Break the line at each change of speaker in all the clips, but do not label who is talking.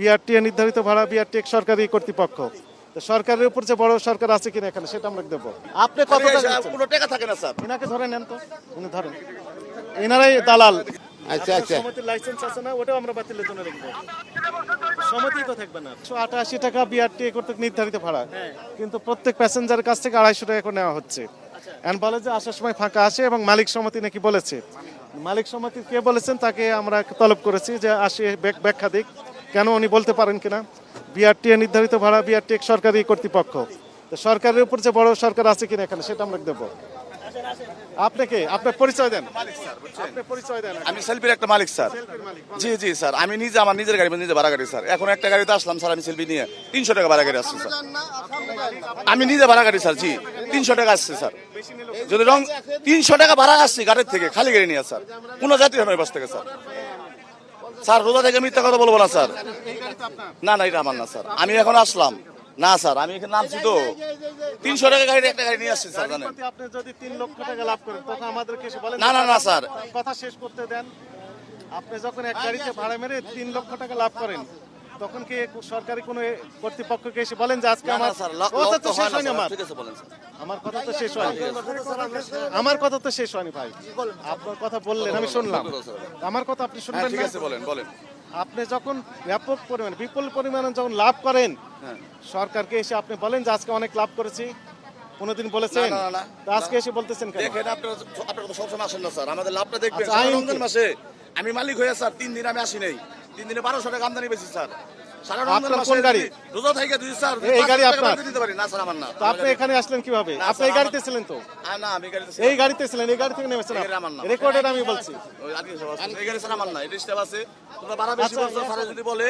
BRT নির্ধারিত ভাড়া BRT সরকারি কর্তৃপক্ষ। সরকারের উপর যে বড় সরকার আছে কিনা এখানে সেটা আমরা দেবো। আপনি কত টাকা
কোনো টাকা থাকে না স্যার।
এনাকে ধরে নেন তো। উনি ধরেন। এনারাই দালাল।
আচ্ছা আচ্ছা।
সমিতির লাইসেন্স আছে না ওটাও আমরা বাতিলের জন্য রাখব সমিতি তো থাকবে না। একশো আটাশি টাকা বিআরটি কর্তৃক নির্ধারিত ভাড়া। কিন্তু প্রত্যেক প্যাসেঞ্জারের কাছ থেকে আড়াইশো টাকা করে নেওয়া হচ্ছে। এখন বলে যে আসার সময় ফাঁকা আসে এবং মালিক সমিতি নাকি বলেছে। মালিক সমিতি কে বলেছেন তাকে আমরা তলব করেছি যে আসে ব্যাখ্যা দিক। কেন উনি বলতে পারেন কিনা? বিআরটি নির্ধারিত ভাড়া বিআরটি সরকারি কর্তৃপক্ষ। সরকারের উপর যে বড় সরকার আছে কিনা এখানে সেটা আমরা দেবো। আপনাকে আপনার পরিচয় দেন। পরিচয় দেন
আমি সেলফির একটা মালিক স্যার। জি জি স্যার। আমি নিজে আমার নিজের গাড়ি নিজে ভাড়া গাড়ি স্যার। এখন একটা গাড়িতে আসলাম স্যার আমি সেলফি নিয়ে। তিনশো টাকা ভাড়া গাড়ি আসছে স্যার। আমি নিজে ভাড়া গাড়ি স্যার জি। তিনশো টাকা আসছে স্যার। যদি রং তিনশো টাকা ভাড়া আসছি গাড়ির থেকে খালি গাড়ি নিয়ে স্যার। কোনো যাত্রী আমার বাস থেকে স্যার। স্যার রোজা থেকে মিথ্যা কথা বলব না স্যার। না না এটা আমার না স্যার। আমি এখন আসলাম। না স্যার আমি এখানে নামছি তো। তিনশো টাকা গাড়ি একটা গাড়ি নিয়ে আসছি স্যার জানেন।
আপনি যদি তিন লক্ষ টাকা লাভ করেন তখন আমাদেরকে এসে বলেন
না, না, না, স্যার।
কথা শেষ করতে দেন। আপনি যখন এক গাড়িতে ভাড়া মেরে তিন লক্ষ টাকা লাভ করেন তখন কি সরকারি কোনো কর্তৃপক্ষকে এসে বলেন যে আজকে আমার
স্যার, ঠিক আছে, বলেন, স্যার।
আমার কথা তো শেষ হয়নি। আমার কথা তো শেষ হয়নি ভাই। আপনার কথা বললেন আমি শুনলাম। আমার কথা আপনি
হ্যাঁ,
শুনবেন
ঠিক আছে বলেন বলেন।
আপনি যখন ব্যাপক পরিমাণে বিপুল পরিমাণে যখন লাভ করেন
হ্যাঁ।
সরকারকে এসে আপনি বলেন যে আজকে অনেক লাভ করেছি। কোনোদিন বলেছেন?
না, না, না,
তা আজকে এসে বলতেছেন কেন?
দেখেন আপনারা আপনারা তো সবসময় আসেন না স্যার। আমাদের লাভটা দেখবেন।
আচ্ছা,
রমজান মাসে আমি মালিক হয়ে স্যার তিন দিন আমি আসি নাই। তিন দিনে বারোশো টাকা আমদানি বেশি স্যার।
আপনার কোন গাড়ি?
রোজা থেকে দুই স্যার
এই গাড়ি আপনার?
দিতে পারি। না স্যার আমার না।
তো আপনি এখানে আসলেন কীভাবে? আপনি এই গাড়িতে ছিলেন তো?
না আমি গাড়িতে
এই গাড়িতে ছিলেন এই গাড়ি থেকে নেমেছেন। রেকর্ডেড আমি বলছি।
এই স্যার আমার না। এটা স্টেপ আছে। তোমরা ভাড়া বেশি বলছো স্যার যদি বলে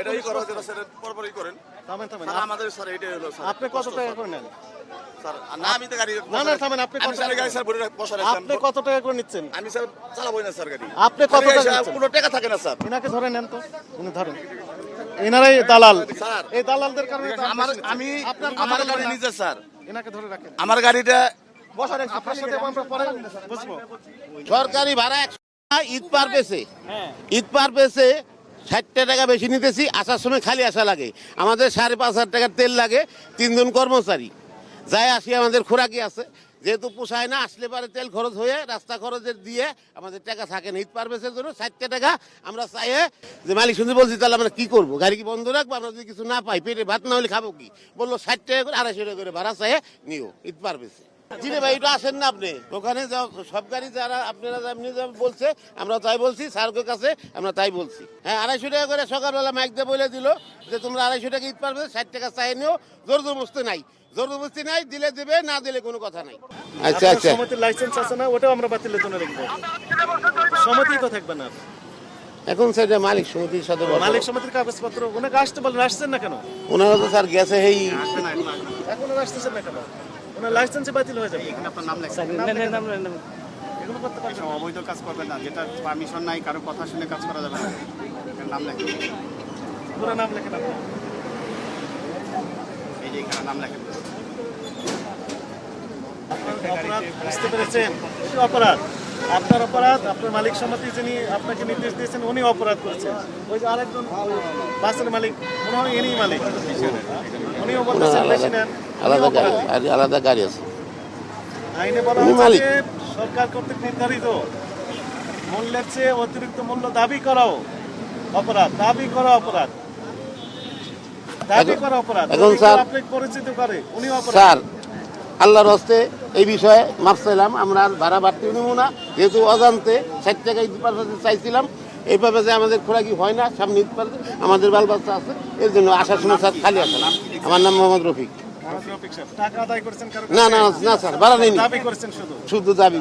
এটাই করো যেটা স্যার পরপরই করেন।
থামেন থামেন।
আমাদের স্যার এটাই হলো স্যার।
আপনি কত টাকা করে নেন?
স্যার না আমি তো গাড়ি
না, না, থামেন, আপনি কত টাকা
গাড়ি স্যার বলে
আপনি কত টাকা করে নিচ্ছেন?
আমি স্যার চালাবোই না স্যার গাড়ি।
আপনি কত টাকা
কোনো টাকা থাকে না স্যার।
এনাকে ধরে নেন তো। উনি ধরেন। এনারাই দালাল। এই দালালদের কারণে
আমার আমি আমার গাড়ি নিজে স্যার।
এনাকে ধরে রাখেন।
আমার গাড়িটা
আপনার সাথে আমরা পরে বুঝব
সরকারি ভাড়া একশো ঈদ পার পেছে।
হ্যাঁ।
ঈদ পার পেছে ষাটটা টাকা বেশি নিতেছি আসার সময় খালি আসা লাগে। আমাদের সাড়ে পাঁচ হাজার টাকার তেল লাগে তিনজন কর্মচারী। যাই আসি আমাদের খোরাকি আছে। যেহেতু পোষায় না, আসলে পারে তেল খরচ হয়ে রাস্তা খরচের দিয়ে আমাদের টাকা থাকে না। ঈদ পার পেসের জন্য ষাটটা টাকা। আমরা চাইয়ে যে মালিক শুনতে বলছি, তাহলে আমরা কি করব? গাড়ি কি বন্ধ রাখব? আমরা যদি কিছু না পাই, পেটে ভাত না হলে খাব কি? বলল, ষাট টাকা করে, আড়াইশো টাকা করে ভাড়া চাইয়ে নিও। ঈদ পার পেছে জি ভাই এটা আসেন না আপনি। ওখানে যাও সব গাড়ি যারা আপনারা যেমনি যা বলছে আমরা তাই বলছি স্যারকে কাছে আমরা তাই বলছি। হ্যাঁ আড়াইশো টাকা করে সকালবেলা মাইক দিয়ে বলে দিল যে তোমরা আড়াইশো টাকা ঈদ পারবে ষাট টাকা চাই নিও জোর জবস্তি নাই। জোর জবস্তি নাই দিলে দেবে না দিলে কোনো কথা নাই। আচ্ছা আচ্ছা।
লাইসেন্স আছে না ওটাও আমরা বাতিলের জন্য রাখব। সমিতি তো থাকবে না।
এখন সেটা মালিক সমিতির সাথে
মালিক সমিতির কাগজপত্র ওনাকে আসতে বলেন আসছেন না কেন?
ওনারা তো স্যার গেছে এই
এখনও আসতেছেন না কেন? ওনার লাইসেন্সে বাতিল হয়ে যাবে।
আপনার নাম লেখা।
এগুলো করতে পারবেন।
অবৈধ কাজ করবেন না যেটা পারমিশন নাই কারও কথা শুনে কাজ করা যাবে না। এখানে নাম লেখেন
পুরো নাম লেখেন আপনি।
এই যে এখানে নাম লেখেন
অপরাধ বুঝতে পেরেছেন? অপরাধ? আপনার অপরাধ আপনার মালিক সমিতি যিনি আপনাকে নির্দেশ দিয়েছেন উনি অপরাধ করেছেন। ওই যে আরেকজন বাসের মালিক মনে হয় ইনি মালিক। উনিও বলতেছেন বেশি নেন।
আলাদা গাড়ি আলাদা গাড়ি আছে।
আইনে বলা। যে সরকার কর্তৃক নির্ধারিত মূল্যের চেয়ে অতিরিক্ত মূল্য দাবি করাও অপরাধ দাবি করা অপরাধ। দাবি করা অপরাধ। আপনি পরিচিত করে উনি অপরাধ।
স্যার আল্লাহর হস্তে এই বিষয়ে মাপ চাইলাম আমরা আর ভাড়া বাড়তি নেব না। যেহেতু অজান্তে ষাট টাকা ঈদ চাইছিলাম এইভাবে যে আমাদের খোরাকি হয় না সামনে ঈদ পারপাসে আমাদের বাল বাচ্চা আছে এর জন্য আসার সময় স্যার খালি আসে না আমার নাম মোহাম্মদ রফিক। না না না স্যার ভাড়া নেই
দাবি করেছেন শুধু।
দাবি।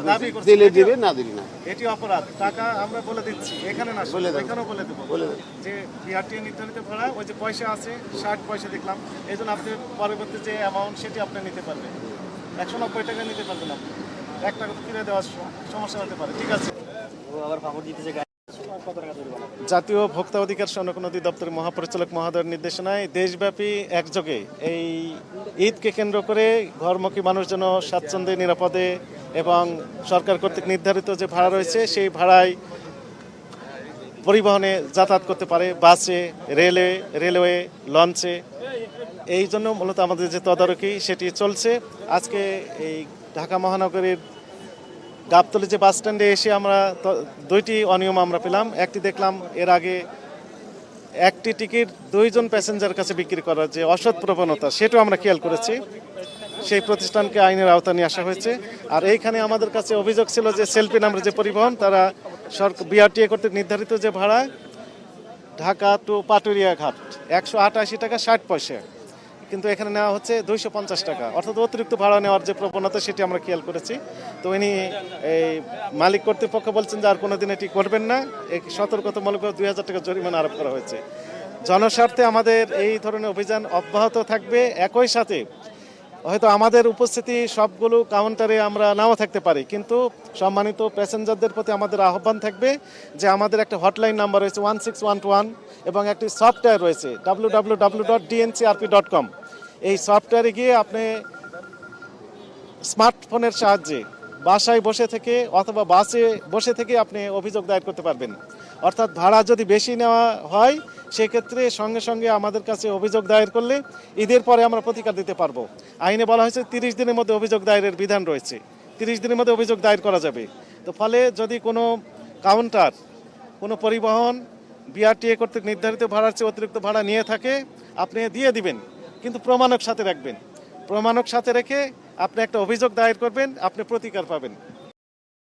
দিলে দিবে না না।
এটি অপরাধ। টাকা আমরা বলে দিচ্ছি। এখানে না
বলে দেন।
এখানেও বলে দেবো।
বলে দেন।
যে বিআরটি নির্ধারিত ভাড়া ওই যে পয়সা আছে ষাট পয়সা দেখলাম। এই জন্য আপনি পরবর্তী যে অ্যামাউন্ট সেটি আপনি নিতে পারবেন। একশো নব্বই টাকা নিতে পারবেন আপনি। এক টাকা তো ফিরে দেওয়ার সমস্যা হতে পারে। ঠিক আছে। জাতীয় ভোক্তা অধিকার সংরক্ষণ অধিদপ্তরের মহাপরিচালক মহোদয়ের নির্দেশনায় দেশব্যাপী একযোগে এই ঈদকে কেন্দ্র করে ঘরমুখী মানুষ যেন স্বাচ্ছন্দ্যে নিরাপদে এবং সরকার কর্তৃক নির্ধারিত যে ভাড়া রয়েছে সেই ভাড়ায় পরিবহনে যাতায়াত করতে পারে। বাসে রেলে রেলওয়ে লঞ্চে এই জন্য মূলত আমাদের যে তদারকি সেটি চলছে। আজকে এই ঢাকা মহানগরীর গাবতলি যে বাস স্ট্যান্ডে এসে আমরা দুইটি অনিয়ম আমরা পেলাম। একটি দেখলাম এর আগে একটি টিকিট দুইজন প্যাসেঞ্জার কাছে বিক্রি করার যে অসৎ প্রবণতা, সেটাও আমরা খেয়াল করেছি। সেই প্রতিষ্ঠানকে আইনের আওতা নিয়ে আসা হয়েছে। আর এইখানে আমাদের কাছে অভিযোগ ছিল যে সেলফি নামের যে পরিবহন, তারা সরকার বিআরটিএ কর্তৃক নির্ধারিত যে ভাড়া, ঢাকা টু পাটুরিয়া ঘাট, একশো আটাশি টাকা ষাট পয়সা। কিন্তু এখানে নেওয়া হচ্ছে দুইশো পঞ্চাশ টাকা। অর্থাৎ অতিরিক্ত ভাড়া নেওয়ার যে প্রবণতা, সেটি আমরা খেয়াল করেছি। তো ইনি এই মালিক কর্তৃপক্ষ বলছেন যে আর কোনোদিন এটি করবেন না। সতর্কতামূলক দুই হাজার টাকা জরিমানা আরোপ করা হয়েছে। জনস্বার্থে আমাদের এই ধরনের অভিযান অব্যাহত থাকবে। একই সাথে হয়তো আমাদের উপস্থিতি সবগুলো কাউন্টারে আমরা নাও থাকতে পারি, কিন্তু সম্মানিত প্যাসেঞ্জারদের প্রতি আমাদের আহ্বান থাকবে যে আমাদের একটা হটলাইন নাম্বার রয়েছে ওয়ান সিক্স ওয়ান ওয়ান এবং একটি সফটওয়্যার রয়েছে W W W dot DNCRP dot com এই সফটওয়্যারে গিয়ে আপনি স্মার্টফোনের সাহায্যে বাসায় বসে থেকে অথবা বাসে বসে থেকে আপনি অভিযোগ দায়ের করতে পারবেন। অর্থাৎ ভাড়া যদি বেশি নেওয়া হয় সেক্ষেত্রে সঙ্গে সঙ্গে আমাদের কাছে অভিযোগ দায়ের করলে ঈদের পরে আমরা প্রতিকার দিতে পারব। আইনে বলা হয়েছে তিরিশ দিনের মধ্যে অভিযোগ দায়েরের বিধান রয়েছে। তিরিশ দিনের মধ্যে অভিযোগ দায়ের করা যাবে। তো ফলে যদি কোনো কাউন্টার, কোনো পরিবহন, বিআরটিএ কর্তৃক নির্ধারিত ভাড়ার চেয়ে অতিরিক্ত ভাড়া নিয়ে থাকে, আপনি দিয়ে দিবেন, কিন্তু প্রমাণক সাথে রাখবেন। প্রমাণক সাথে রেখে আপনি একটা অভিযোগ দায়ের করবেন, আপনি প্রতিকার পাবেন।